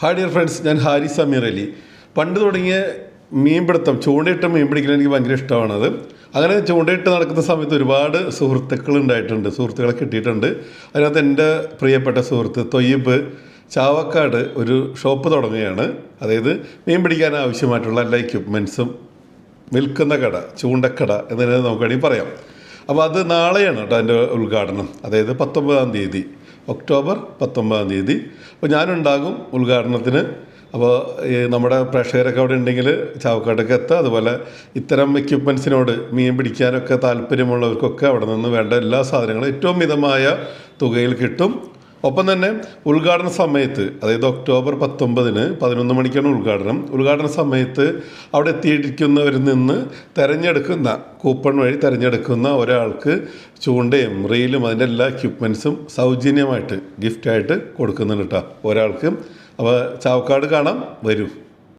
Hi dear friends ഞാൻ ഹാരി സമീർ അലി. പണ്ട് തുടങ്ങിയ മീൻപിടുത്തം ചൂണ്ടയിട്ട് മീൻ പിടിക്കാൻ എനിക്ക് ഭയങ്കര ഇഷ്ടമാണത്. അങ്ങനെ ചൂണ്ടയിട്ട് നടക്കുന്ന സമയത്ത് ഒരുപാട് സുഹൃത്തുക്കൾ ഉണ്ടായിട്ടുണ്ട് സുഹൃത്തുക്കളെ കിട്ടിയിട്ടുണ്ട്. അതിനകത്ത് എന്റെ പ്രിയപ്പെട്ട സുഹൃത്ത് തൊയ്യബ് ചാവക്കാട് ഒരു ഷോപ്പ് തുടങ്ങുകയാണ്. അതായത് മീൻ പിടിക്കാൻ ആവശ്യമായിട്ടുള്ള എല്ലാ എക്യുപ്മെൻസും വിൽക്കുന്ന കട ചൂണ്ടക്കട എന്നതിനെ നമുക്ക് വേണമെങ്കിൽ പറയാം. അപ്പോൾ അത് നാളെയാണ് കേട്ടോ അതിന്റെ ഉദ്ഘാടനം. അതായത് പത്തൊമ്പതാം തീയതി. ഒക്ടോബർ പത്തൊമ്പതാം തീയതി. അപ്പോൾ ഞാനുണ്ടാകും ഉദ്ഘാടനത്തിന്. അപ്പോൾ ഈ നമ്മുടെ പ്രേക്ഷകരൊക്കെ അവിടെ ഉണ്ടെങ്കിൽ ചാവക്കാട്ടൊക്കെ എത്തുക. അതുപോലെ ഇത്തരം എക്യുപ്മെൻസിനോട് മീൻ പിടിക്കാനൊക്കെ താല്പര്യമുള്ളവർക്കൊക്കെ അവിടെ നിന്ന് വേണ്ട എല്ലാ സാധനങ്ങളും ഏറ്റവും മിതമായ തുകയിൽ കിട്ടും. ഒപ്പം തന്നെ ഉദ്ഘാടന സമയത്ത് അതായത് ഒക്ടോബർ പത്തൊമ്പതിന് പതിനൊന്ന് മണിക്കാണ് ഉദ്ഘാടനം. ഉദ്ഘാടന സമയത്ത് അവിടെ എത്തിയിരിക്കുന്നവരിൽ നിന്ന് തിരഞ്ഞെടുക്കുന്ന കൂപ്പൺ വഴി തിരഞ്ഞെടുക്കുന്ന ഒരാൾക്ക് ചൂണ്ടയും റീലും അതിന്റെ എല്ലാ എക്യുപ്മെൻസും സൗജന്യമായിട്ട് ഗിഫ്റ്റായിട്ട് കൊടുക്കുന്നുണ്ട് കേട്ടോ ഒരാൾക്ക്. അപ്പോൾ ചാവക്കാട് കാണാം. വരൂ.